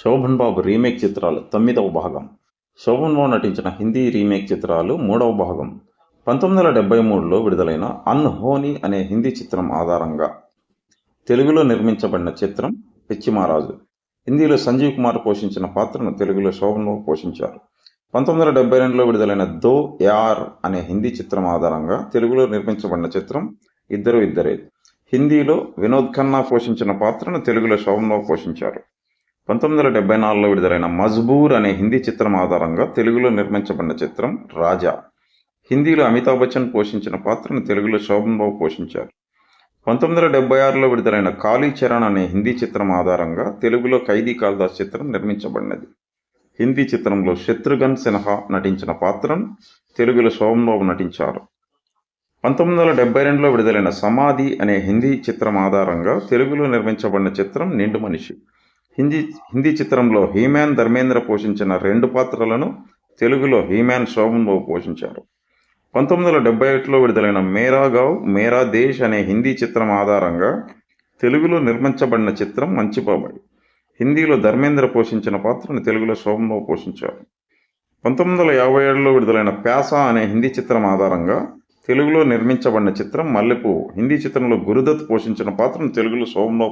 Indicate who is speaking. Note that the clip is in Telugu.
Speaker 1: శోభన్ బాబు రీమేక్ చిత్రాలు తొమ్మిదవ భాగం. శోభన్ బాబు నటించిన హిందీ రీమేక్ చిత్రాలు మూడవ భాగం. పంతొమ్మిది వందల డెబ్బై మూడులో విడుదలైన అన్హోనీ అనే హిందీ చిత్రం ఆధారంగా తెలుగులో నిర్మించబడిన చిత్రం పిచ్చి మహారాజు. హిందీలో సంజీవ్ కుమార్ పోషించిన పాత్రను తెలుగులో శోభన్ బాబు పోషించారు. పంతొమ్మిది వందల డెబ్బై రెండులో విడుదలైన దో యార్ అనే హిందీ చిత్రం ఆధారంగా తెలుగులో నిర్మించబడిన చిత్రం ఇద్దరు ఇద్దరే. హిందీలో వినోద్ ఖన్నా పోషించిన పాత్రను తెలుగులో శోభన్ బాబు పోషించారు. పంతొమ్మిది వందల డెబ్బై నాలుగులో విడుదలైన మజ్బూర్ అనే హిందీ చిత్రం ఆధారంగా తెలుగులో నిర్మించబడిన చిత్రం రాజా. హిందీలో అమితాబ్ బచ్చన్ పోషించిన పాత్రను తెలుగులో శోభన్ బాబు పోషించారు. పంతొమ్మిది వందల డెబ్బై ఆరులో విడుదలైన కాళీ చరణ్ అనే హిందీ చిత్రం ఆధారంగా తెలుగులో ఖైదీ కాల్దాస్ చిత్రం నిర్మించబడినది. హిందీ చిత్రంలో శత్రుఘ్న్ సిన్హా నటించిన పాత్రను తెలుగులో శోభన్ బాబు నటించారు. పంతొమ్మిది వందల డెబ్బై రెండులో విడుదలైన సమాధి అనే హిందీ చిత్రం ఆధారంగా తెలుగులో నిర్మించబడిన చిత్రం నిండు మనిషి. హిందీ హిందీ చిత్రంలో హీమాన్ ధర్మేంద్ర పోషించిన రెండు పాత్రలను తెలుగులో హీమాన్ శోభన్ బాబు పోషించారు. పంతొమ్మిది వందల డెబ్బై ఒకటిలో విడుదలైన మేరా గావ్ మేరా దేశ్ అనే హిందీ చిత్రం ఆధారంగా తెలుగులో నిర్మించబడిన చిత్రం మంచిబాబాయ్ హిందీలో ధర్మేంద్ర పోషించిన పాత్రను తెలుగులో శోభన్ బాబు పోషించారు. పంతొమ్మిది వందల యాభై ఏడులో విడుదలైన ప్యాసా అనే హిందీ చిత్రం ఆధారంగా తెలుగులో నిర్మించబడిన చిత్రం మల్లెపువ్వు. హిందీ చిత్రంలో గురుదత్ పోషించిన పాత్రను తెలుగులో శోభన్ బాబు